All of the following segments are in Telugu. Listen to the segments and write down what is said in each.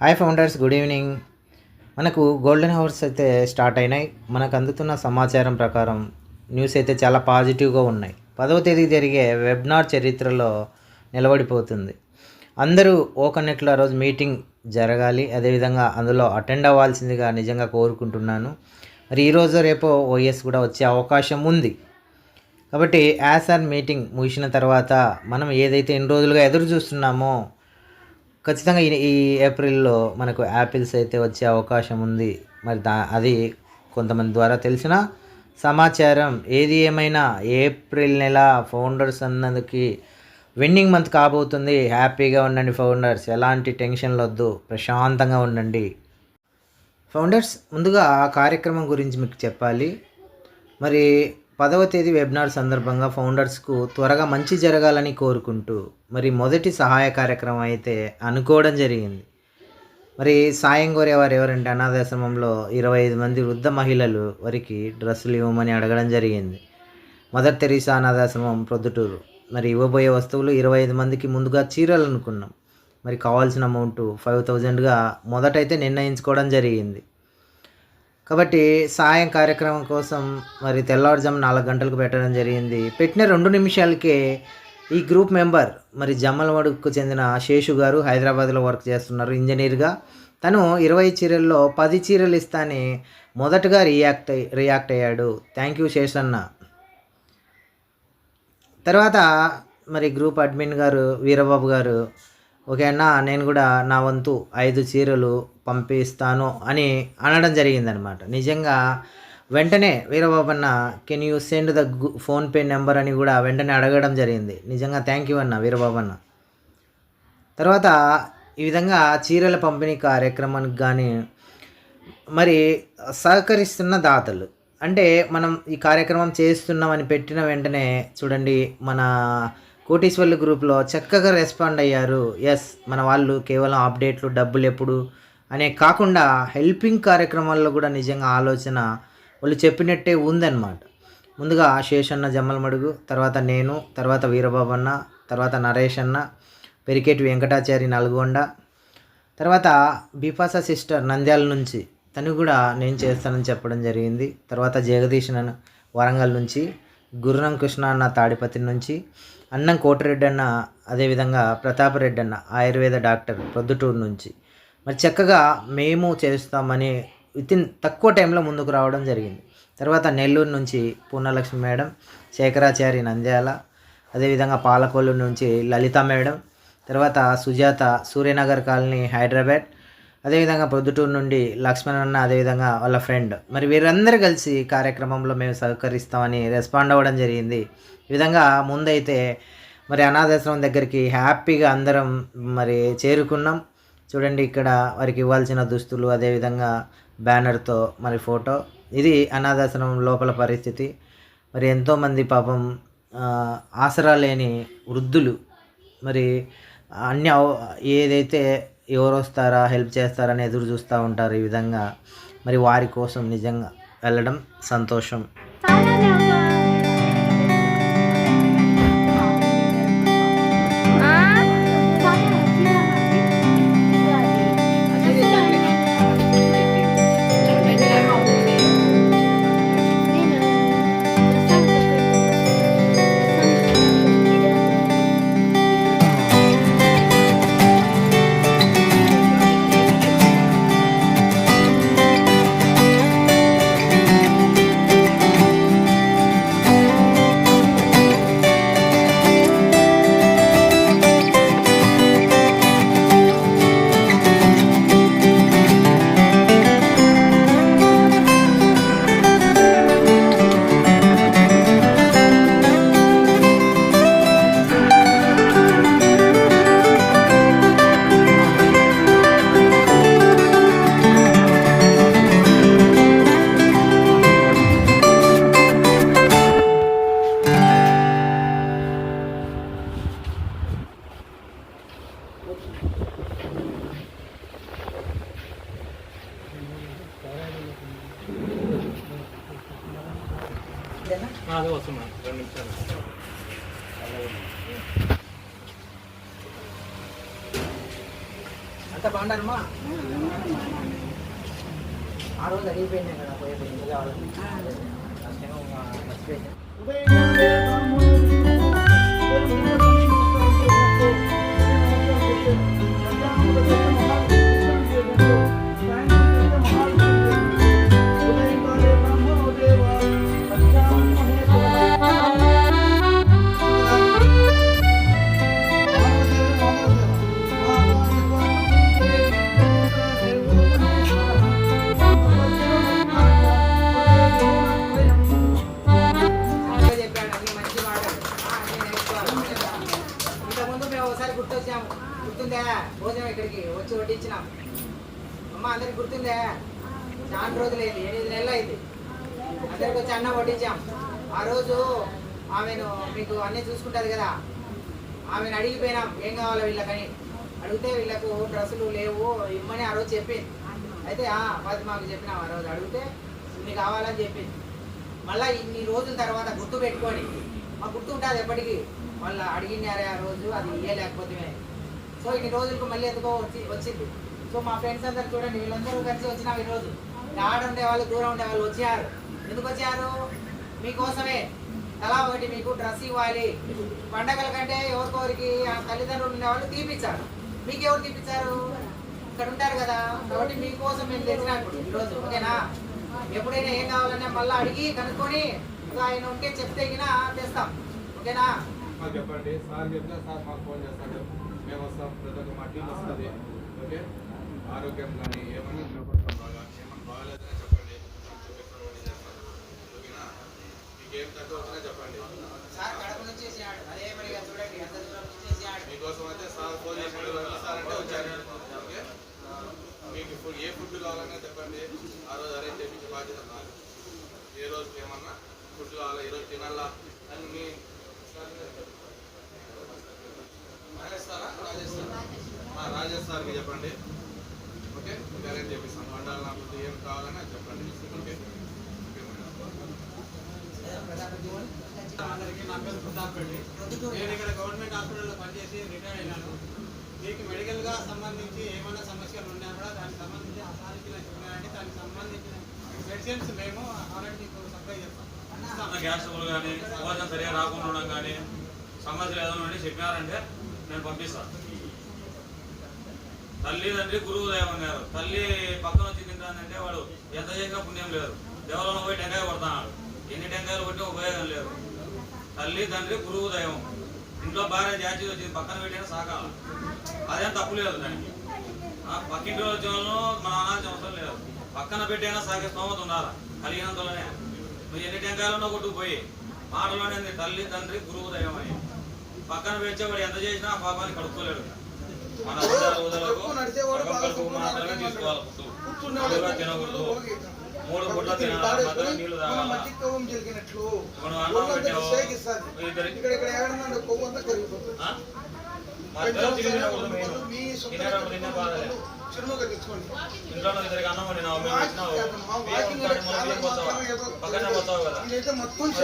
హాయ్ ఫౌండర్స్ గుడ్ ఈవినింగ్ మనకు గోల్డెన్ అవర్స్ అయితే స్టార్ట్ అయినాయి. మనకు అందుతున్న సమాచారం ప్రకారం న్యూస్ అయితే చాలా పాజిటివ్గా ఉన్నాయి. పదవ తేదీ జరిగే వెబ్నార్ చరిత్రలో నిలబడిపోతుంది. అందరూ ఓకనెట్లో ఆ రోజు మీటింగ్ జరగాలి. అదేవిధంగా అందులో అటెండ్ అవ్వాల్సిందిగా నిజంగా కోరుకుంటున్నాను. మరి ఈరోజు రేపు ఓఎస్ కూడా వచ్చే అవకాశం ఉంది. కాబట్టి యాస్ ఆర్ మీటింగ్ ముగిసిన తర్వాత మనం ఏదైతే ఎన్ని రోజులుగా ఎదురు చూస్తున్నామో ఖచ్చితంగా ఈ ఈ ఏప్రిల్లో మనకు యాపిల్స్ అయితే వచ్చే అవకాశం ఉంది. మరి దా అది కొంతమంది ద్వారా తెలిసిన సమాచారం. ఏది ఏమైనా ఏప్రిల్ నెల ఫౌండర్స్ అన్నందుకు విన్నింగ్ మంత్ కాబోతుంది. హ్యాపీగా ఉండండి ఫౌండర్స్. ఎలాంటి టెన్షన్లు వద్దు. ప్రశాంతంగా ఉండండి. ఫౌండర్స్ ముందుగా ఆ కార్యక్రమం గురించి మీకు చెప్పాలి. మరి పదవ తేదీ వెబినార్ సందర్భంగా ఫౌండర్స్కు త్వరగా మంచి జరగాలని కోరుకుంటూ మరి మొదటి సహాయ కార్యక్రమం అయితే అనుకోవడం జరిగింది. మరి సాయం కోరేవారు ఎవరంటే అనాథాశ్రమంలో ఇరవై ఐదు మంది వృద్ధ మహిళలు వారికి డ్రెస్సులు ఇవ్వమని అడగడం జరిగింది. మదర్ తెరీసా అనాథాశ్రమం ప్రొద్దుటూరు. మరి ఇవ్వబోయే వస్తువులు ఇరవై ఐదు మందికి ముందుగా చీరలు అనుకున్నాం మరి కావాల్సిన అమౌంట్ ఫైవ్ థౌజండ్గా మొదటైతే నిర్ణయించుకోవడం జరిగింది. కాబట్టి సాయం కార్యక్రమం కోసం మరి తెల్లవారుజాము నాలుగు గంటలకు పెట్టడం జరిగింది. పెట్టిన రెండు నిమిషాలకే ఈ గ్రూప్ మెంబర్ మరి జమ్మలమడుకు చెందిన శేషు గారు హైదరాబాద్లో వర్క్ చేస్తున్నారు ఇంజనీర్గా. తను ఇరవై చీరల్లో పది చీరలు ఇస్తాని మొదటగా రియాక్ట్ అయ్యి రియాక్ట్ అయ్యాడు. Thank you Seshanna. తర్వాత మరి గ్రూప్ అడ్మిన్ గారు వీరబాబు గారు ఓకే అన్న నేను కూడా నా వంతు ఐదు చీరలు పంపిస్తాను అని అనడం జరిగిందనమాట నిజంగా వెంటనే వీరబాబు అన్న can you send the PhonePe number అని కూడా వెంటనే అడగడం జరిగింది. నిజంగా థ్యాంక్ యూ అన్న వీరబాబు అన్న తర్వాత ఈ విధంగా చీరల పంపిణీ కార్యక్రమానికి కానీ మరి సహకరిస్తున్న దాతలు అంటే మనం ఈ కార్యక్రమం చేస్తున్నామని పెట్టిన వెంటనే చూడండి మన కోటీశ్వర్లు గ్రూప్లో చక్కగా రెస్పాండ్ అయ్యారు. ఎస్ మన వాళ్ళు కేవలం అప్డేట్లు డబ్బులు ఎప్పుడు అనే కాకుండా హెల్పింగ్ కార్యక్రమాల్లో కూడా నిజంగా ఆలోచన వాళ్ళు చెప్పినట్టే ఉందన్నమాట. ముందుగా శేషన్న జమ్మలమడుగు తర్వాత నేను తర్వాత వీరబాబు అన్న తర్వాత నరేష్ అన్న పెరికేటి వెంకటాచారి నల్గొండ తర్వాత బిపాస సిస్టర్ నంద్యాల నుంచి తను కూడా నేను చేస్తానని చెప్పడం జరిగింది. తర్వాత జగదీష్ అన్న వరంగల్ నుంచి గురునం కృష్ణ అన్న తాడిపత్రి నుంచి అన్నం కోటిరెడ్డి అన్న అదేవిధంగా ప్రతాపరెడ్డి అన్న ఆయుర్వేద డాక్టర్ ప్రొద్దుటూరు నుంచి. మరి చక్కగా మేము చేస్తామని వితిన్ తక్కువ టైంలో ముందుకు రావడం జరిగింది. తర్వాత నెల్లూరు నుంచి పూర్ణలక్ష్మి మేడం శేఖరాచారి నంద్యాల అదేవిధంగా పాలకొల్లు నుంచి లలిత మేడం తర్వాత సుజాత సూర్యనగర్ కాలనీ హైదరాబాద్ అదేవిధంగా పొద్దుటూరు నుండి లక్ష్మణ్ అన్న అదేవిధంగా వాళ్ళ ఫ్రెండ్. మరి వీరందరూ కలిసి కార్యక్రమంలో మేము సహకరిస్తామని రెస్పాండ్ అవ్వడం జరిగింది. ఈ విధంగా ముందైతే మరి అనాథాశ్రమం దగ్గరికి హ్యాపీగా అందరం మరి చేరుకున్నాం. చూడండి ఇక్కడ వారికి ఇవ్వాల్సిన దుస్తులు అదేవిధంగా బ్యానర్తో మరి ఫోటో. ఇది అనాథాశ్రమం లోపల పరిస్థితి. మరి ఎంతోమంది పాపం ఆసరా లేని వృద్ధులు మరి అన్ని ఏదైతే ఎవరు వస్తారా హెల్ప్ చేస్తారని ఎదురు చూస్తూ ఉంటారు ఈ విధంగా. మరి వారి కోసం నిజంగా వెళ్ళడం సంతోషం. అదే వస్తున్నా రెండు నిమిషాలు అంత అంత బాగుండమ్మా ఆ రోజు అడిగిపోయింది కదా పోయే ఎందుకు కావాలని ఫస్ట్ మర్చిపోయింది అమ్మ గుర్తుందా చాలా రోజులైంది ఎనిమిది నెలలు అయింది. అందరికి వచ్చి అన్నం వడ్డించాం. ఆ రోజు ఆమెను మీకు అన్నీ చూసుకుంటుంది కదా. ఆమెను అడిగిపోయినాం ఏం కావాలో వీళ్ళకని. అడిగితే వీళ్ళకు డ్రెస్సులు లేవు ఇమ్మని ఆ రోజు చెప్పింది. అయితే ఆ, అది మాకు చెప్పినాం ఆ రోజు. అడిగితే ఇన్ని కావాలని చెప్పింది. మళ్ళీ ఇన్ని రోజుల తర్వాత గుర్తు పెట్టుకొని మా గుర్తు ఉంటుంది ఎప్పటికీ. మళ్ళీ అడిగినారే ఆ రోజు అది ఇయ్యలేకపోతే. సో ఇన్ని రోజులకు మళ్ళీ ఎందుకో వచ్చి వచ్చింది. సో మా ఫ్రెండ్స్ అందరు చూడండి వీళ్ళందరూ కలిసి వచ్చినాం ఈరోజు. ఆడ ఉండే వాళ్ళు దూరం ఉండే వాళ్ళు వచ్చారు. ఎందుకు వచ్చారు? మీకోసమే. తలా ఒకటి మీకు డ్రెస్ ఇవ్వాలి? పండగల కంటే ఎవరికొరికి ఆ తల్లిదండ్రులు ఉండే వాళ్ళు తీపిచ్చారు. మీకు ఎవరు తీపిచ్చారు? ఇక్కడ ఉంటారు కదా. కాబట్టి మీకోసం మేము తెచ్చినాం ఇప్పుడు ఈరోజు. ఓకేనా? ఎప్పుడైనా ఏం కావాలన్నా మళ్ళీ అడిగి కనుక్కొని ఆయన ఉంటే చెప్తే గిన తెస్తాం. ఓకేనా? మాకు చెప్పండి. సార్ చెప్తే సార్ మాకు ఫోన్ చేస్తాడు. మేము వస్తాం. ప్రతి ఒక్క మా టీం వస్తుంది. ఓకే? ఆరోగ్యం కానీ ఏమన్నా చూపిస్తాం బాగా ఏమన్నా బాగాలేదని చెప్పండి. చూపిస్తాం అన్నీ చేస్తాం ఓకేనా మీకు ఏం తక్కువ వచ్చినా చెప్పండి సార్ మీకోసం అయితే సార్ ఫోన్ వచ్చారు ఓకే? మీకు ఫుడ్ ఏ ఫుడ్ కావాలన్నా చెప్పండి. ఆ రోజు అరేంజ్ చేయించే బాధ్యత నాది ఏ రోజు ఏమన్నా ఫుడ్ కావాలా ఈ రోజు తినాలా అని మీ రాజేష్ సారా? రాజేష్ సార్. రాజేష్ సార్కి చెప్పండి. ఓకే మీకు అరేంజ్ చేపిస్తాం వండాలి నాకు ఏం కావాలని చెప్పండి. ఓకే. అందరికీ నా పేరు ప్రతాప్ రెడ్డి. నేను ఇక్కడ గవర్నమెంట్ హాస్పిటల్లో పనిచేసి రిటైర్ అయినాను. మీకు మెడికల్గా సంబంధించి ఏమైనా సమస్యలు ఉన్నా కూడా దానికి సంబంధించి ఆ సారికి నాకు ఉన్నాయంటే దానికి సంబంధించిన మెడిసిన్స్ మేము ఆల్రెడీ మీకు సప్లై చేస్తాం. ఉన్న గ్యాస్ కానీ భోజనం సరిగా రాకుండా కానీ సమస్యలు ఏదైనా ఉండి చెప్పారంటే నేను పంపిస్తాను తల్లి తండ్రి గురువు దైవన్నారు తల్లి పక్కన వచ్చి తింటానంటే వాడు ఎంత చేసినా పుణ్యం లేదు. దేవాలయంలో పోయి టెంకాయ కొడతాడు. ఎన్ని టెంకాయలు కొట్టి ఉపయోగం లేదు. తల్లి తండ్రి గురువు దైవం. ఇంట్లో భార్య జాతి వచ్చింది. పక్కన పెట్టినా సాకాలి. అదేం తప్పు లేదు దానికి. పక్కింటి వచ్చిన వాళ్ళు మన అనాల్సిన అవసరం లేదు. పక్కన పెట్టైనా సాగే స్తోమత ఉండాలా? కలిగినంతలోనే. నువ్వు ఎన్ని టెంకాయలున్నా కొట్టుకుపోయి మాటలోనే తల్లి తండ్రి గురువు దైవం అని. పక్కన పెట్టేవాడు ఎంత చేసినా ఆ పాపాన్ని కడుక్కోలేడు. మన మాత్రమే తీసుకోవాలి తినకూడదు. మూడు పూట్ల తినాలి మధ్యలో నీళ్ళు తాగాలి. మనం అన్నం పెట్టావు? మధ్యలో తిని తినకూడదు మీ మెయిన్. సొంత తినేటప్పుడు తినే బాధలే ఇంట్లో ఇద్దరికి అన్నం వండినావు మేము పోతావా పక్కనే పోతావు కదా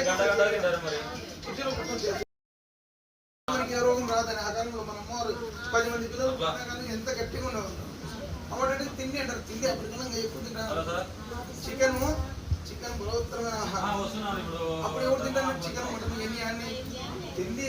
గంట గంట తింటారు మరి ఇద్దరు మొత్తం చేసి మనకి ఏ రోగం రాదని ఆ కాలంలో మన అమ్మవారు పది మంది పిల్లలు కానీ ఎంత గట్టిగా ఉండేవాళ్ళు అప్పుడంటే తిండి అంటారు. తిండి అప్పటికన్నా ఎక్కువ తింటారు చికెన్ చికెన్ బలవత్తరమైన ఆ, ఆహారం అప్పుడు ఎవరు తింటారు? చికెన్ మటన్ ఇవన్నీ అన్ని తిండి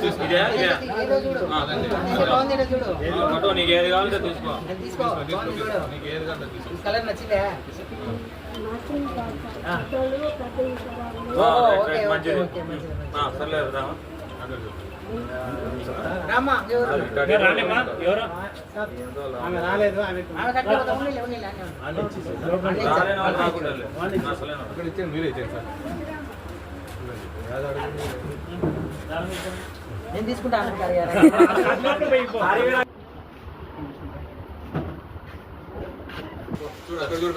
అక్కడ ఇదే ఇదే. ఫోటో నీకు ఏది కావాలంటే తీసుకో. నీకు ఏది కావాలంటే కలర్ నచ్చిందే? మంచిది. రామా. రాలేదు మీరే ఇచ్చేయండి సార్? నేను తీసుకుంటా అంటారు చూడు అక్కడ చూడు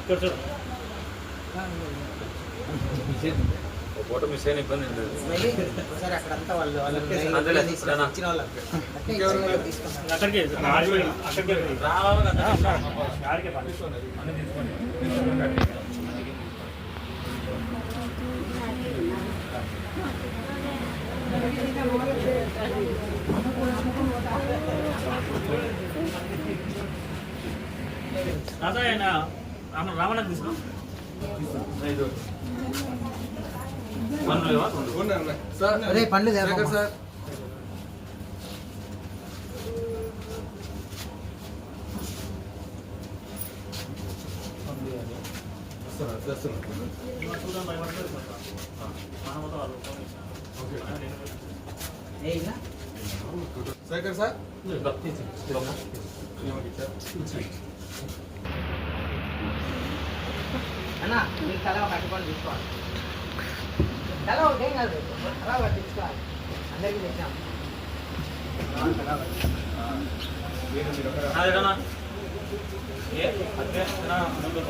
ఇక్కడ చూడు. ఒక ఫోటో మిస్ అయిన ఇబ్బంది ఏం ఆడికి అక్కడికి రావాలి కదా ఆడికే పని అదే ఆయన రామ రామన్న తీసుకో పనులు లేవా ఉన్నాయి, ఉన్నాయి. సార్ అరే పండ్లు తేపమ్మా. శేఖర్ సార్ వస్తున్నా, చేస్తున్నా. ఏ ఇలా? శేఖర్ సార్ అన్న మీరు తల ఒక తీసుకోవాలి తల ఒకటి ఏం కాదు తల ఒకటి తీసుకోవాలి అందరికీ తెచ్చాము ముందు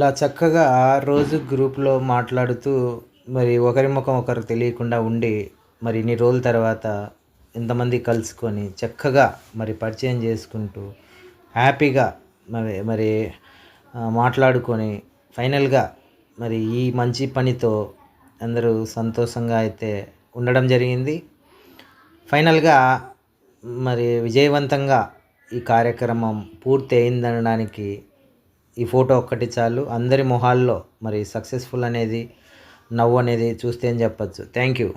ఇలా చక్కగా రోజు గ్రూప్లో మాట్లాడుతూ మరి ఒకరి ముఖం ఒకరికి తెలియకుండా ఉండి మరి ఇన్ని రోజుల తర్వాత ఇంతమంది కలుసుకొని చక్కగా మరి పరిచయం చేసుకుంటూ హ్యాపీగా మరి మరి మాట్లాడుకొని ఫైనల్గా మరి ఈ మంచి పనితో అందరూ సంతోషంగా అయితే ఉండడం జరిగింది. ఫైనల్గా మరి విజయవంతంగా ఈ కార్యక్రమం పూర్తి అయిందనడానికి ఈ ఫోటో ఒక్కటి చాలు. అందరి మొహాల్లో మరి సక్సెస్ఫుల్ అనేది నవ్వు అనేది చూస్తే అని చెప్పచ్చు. Thank you